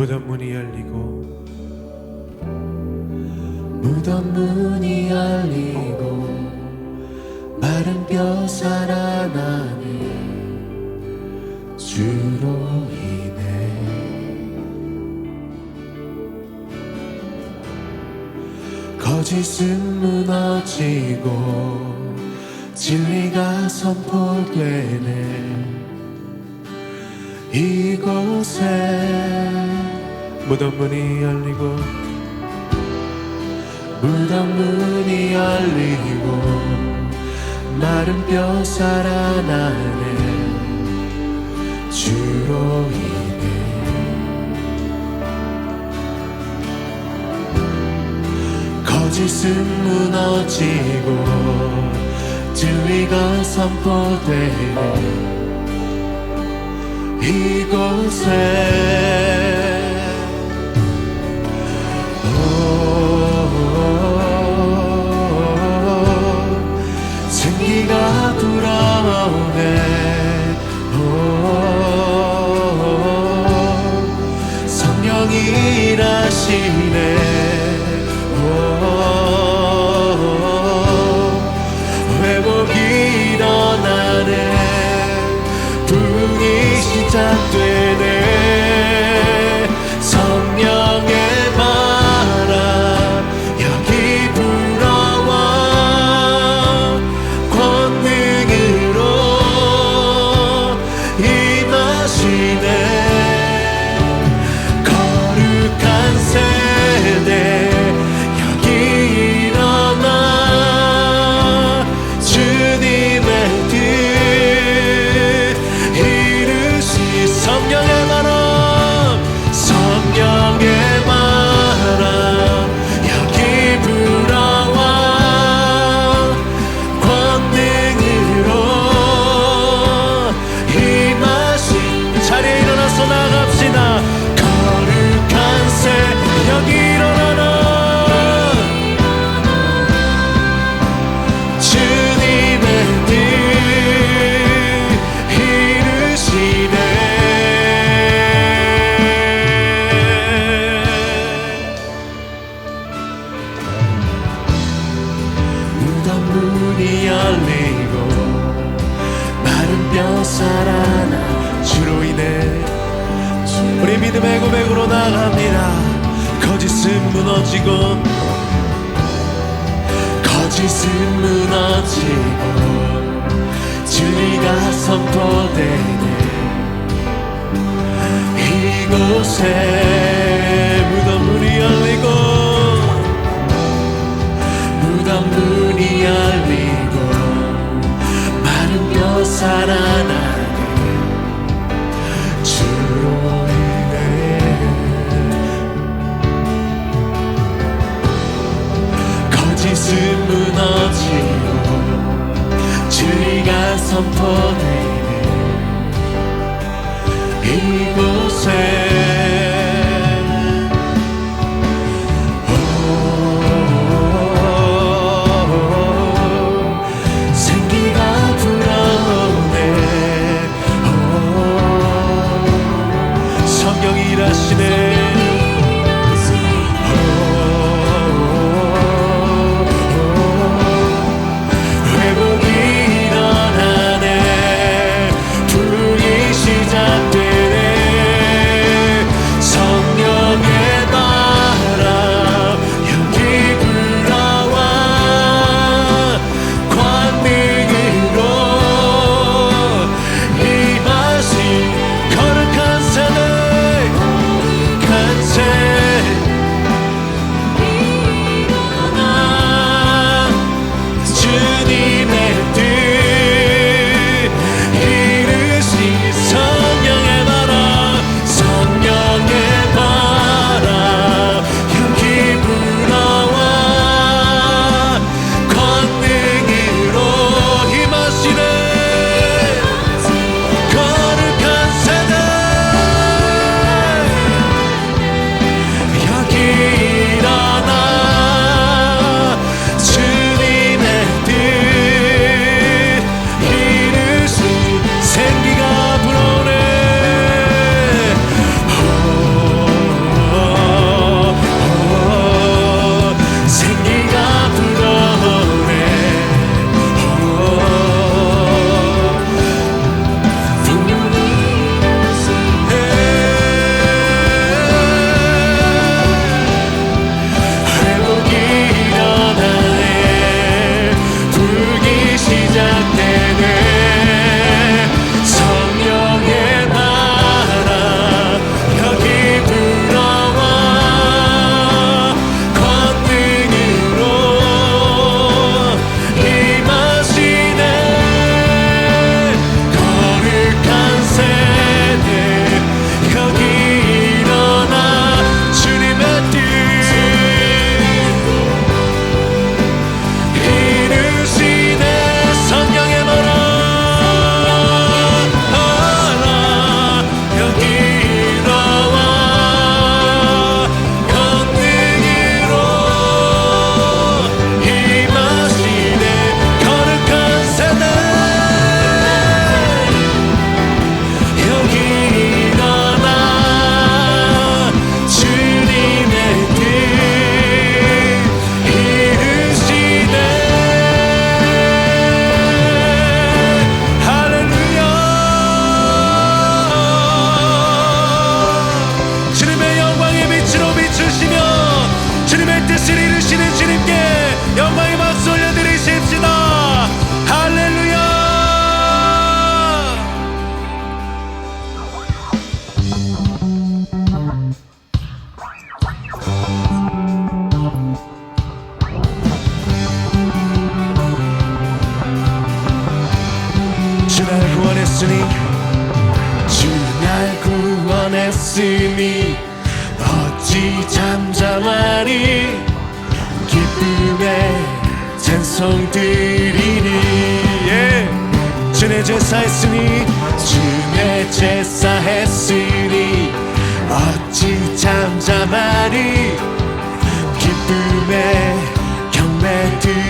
무덤 문이 열리고 무덤 문이 열리고 마른 뼈 살아나니 주로 인해. 거짓은 무너지고 진리가 선포되네 이곳에 무덤 문이 열리고 무덤 문이 열리고 마른 뼈 살아나네 주로 인해 거짓은 무너지고 진리가 선포되네 이곳에. 오, 생기가 오, 성령이 일하시네 선포되네 이곳에 무덤 문이 열리고 무덤 문이 열리고 마른 뼈 살아나네 주로 인해. 거짓은 무너지고 진리가 선포되 일하시네 구원했으니 주날 구원했으니 어찌 잠잠하니 기쁨에 찬송 드리니 예. 주의 제사 했으니 주의 제사 했으니 어찌 잠잠하니 기쁨에 경배 드리니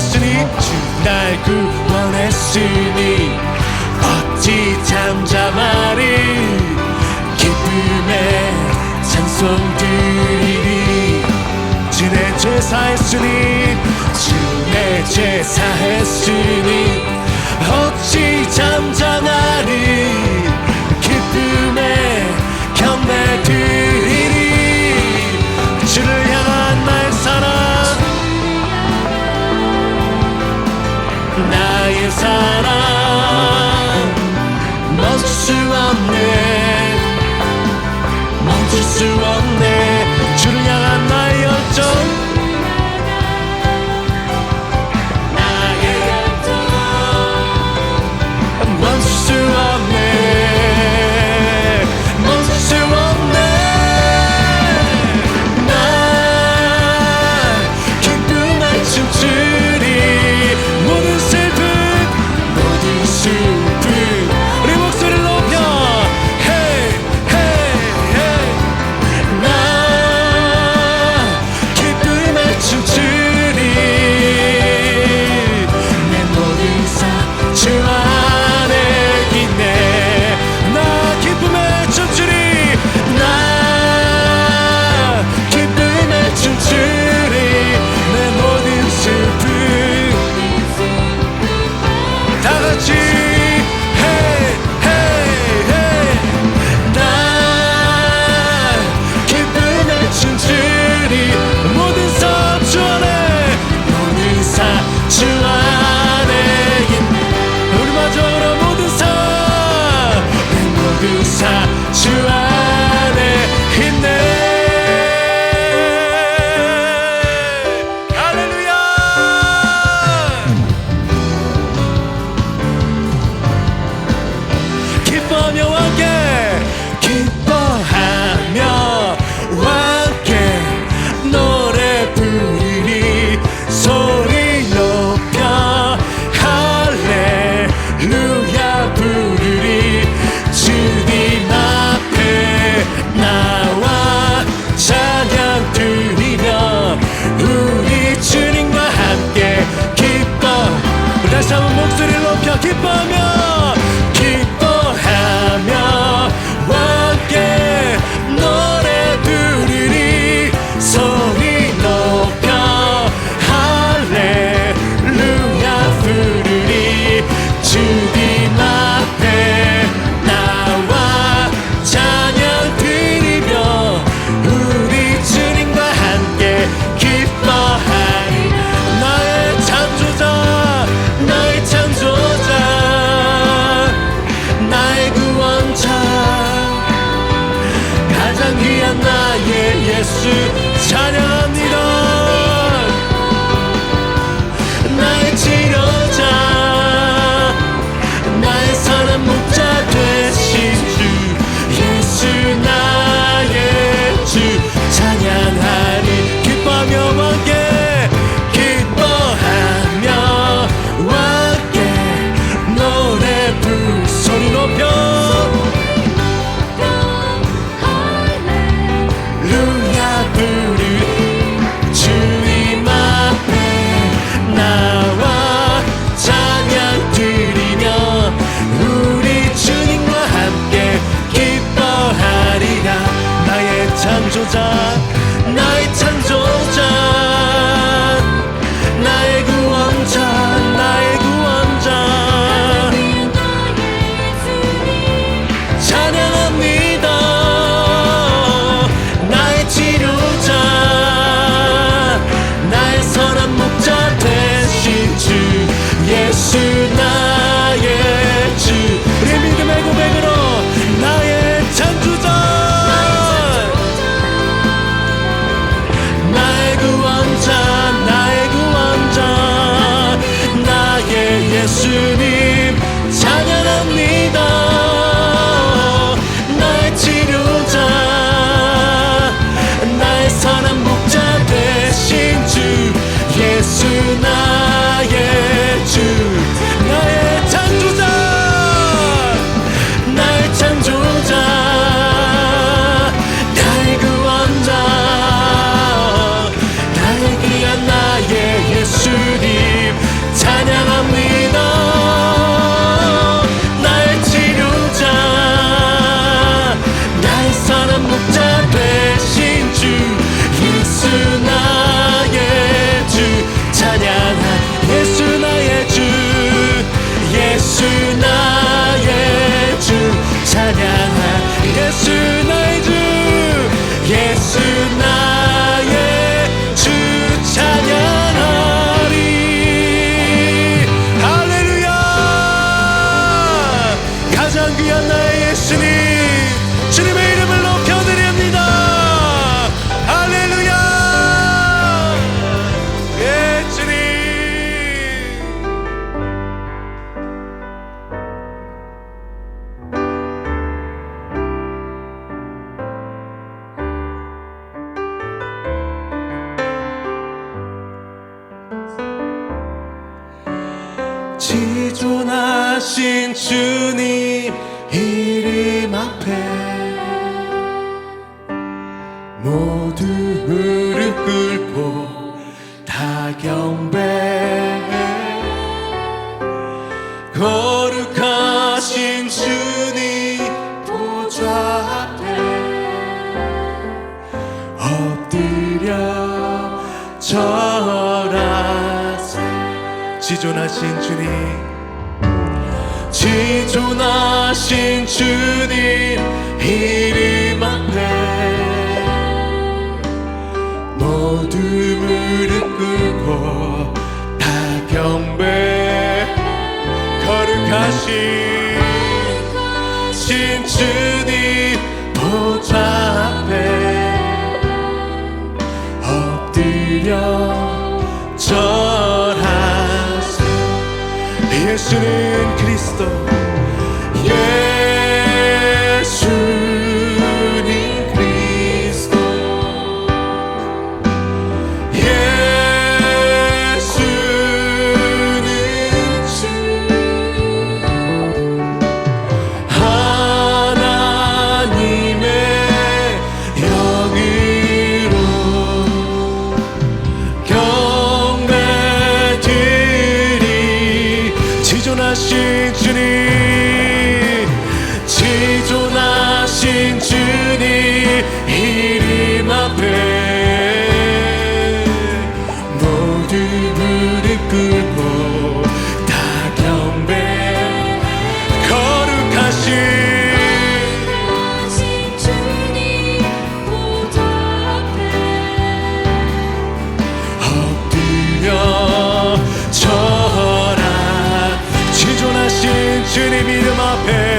구원했으니 주 날 구원했으니 어찌 잠잠하리 기쁨에 찬송 드리리. 주내 제사했으니 주내 제사했으니 귀한 나의 예수님 주님의 이름을 엎드려 절하 지존하신 주님. 지존하신 주님 이름 앞에 모두 무릎 꿇고 다 경배 거룩하신 신 주님 보좌 들며 절하세 예수는 그리스도 ce ne vide ma pelle.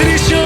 разрешен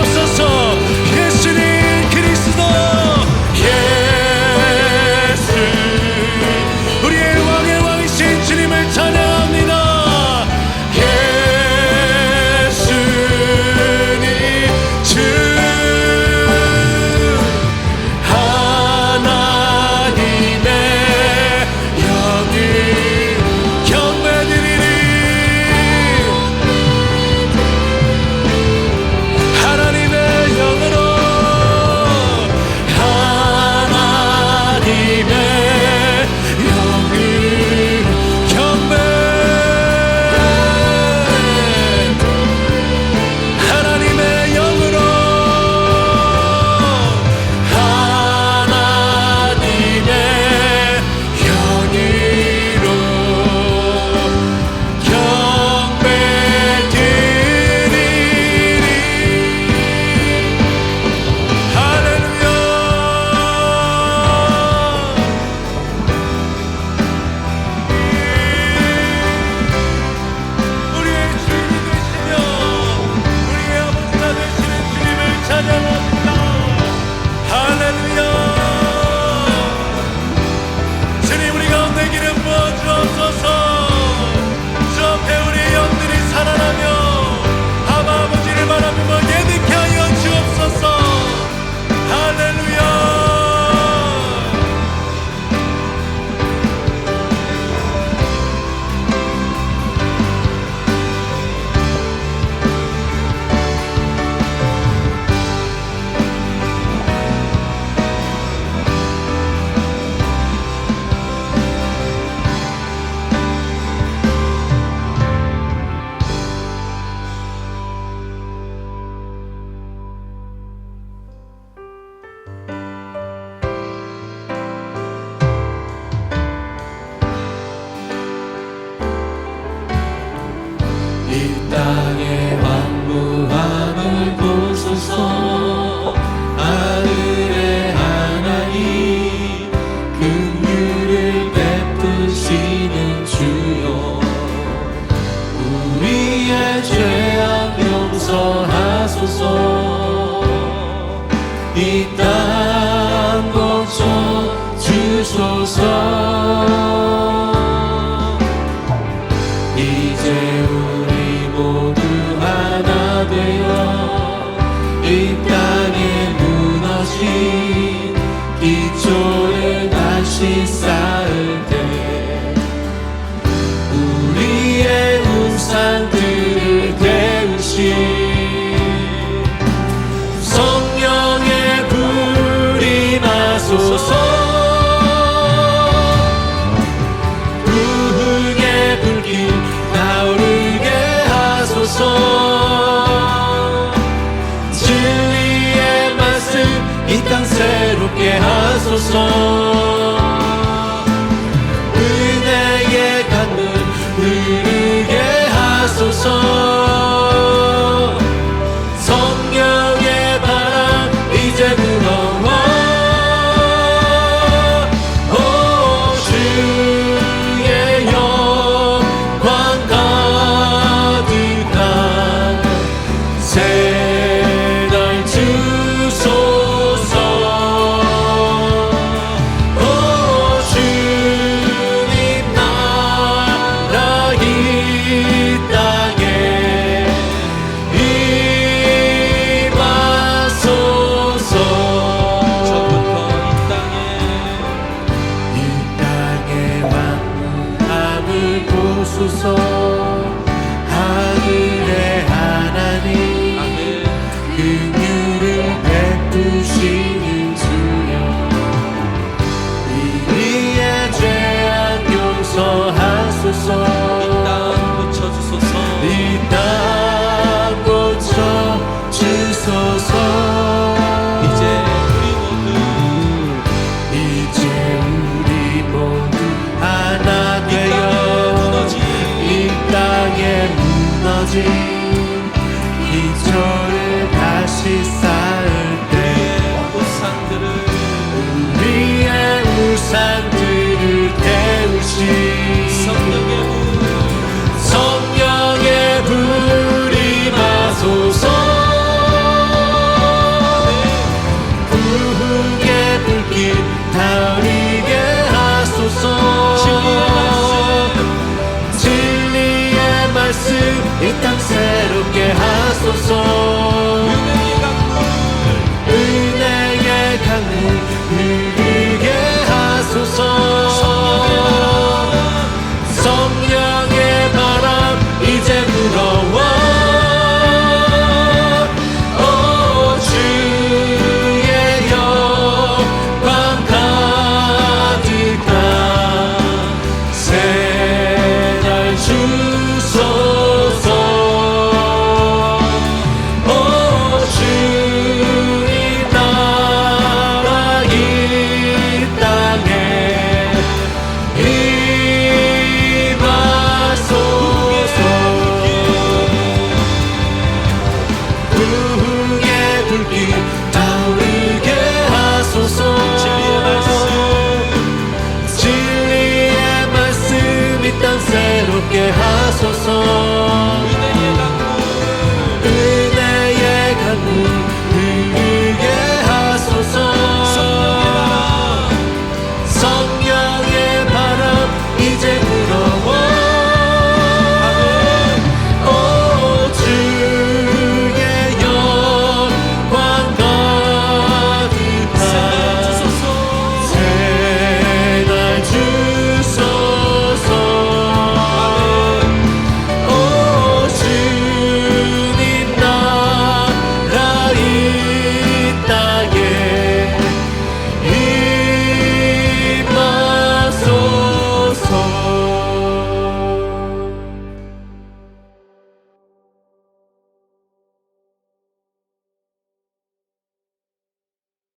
os olhos. 하 무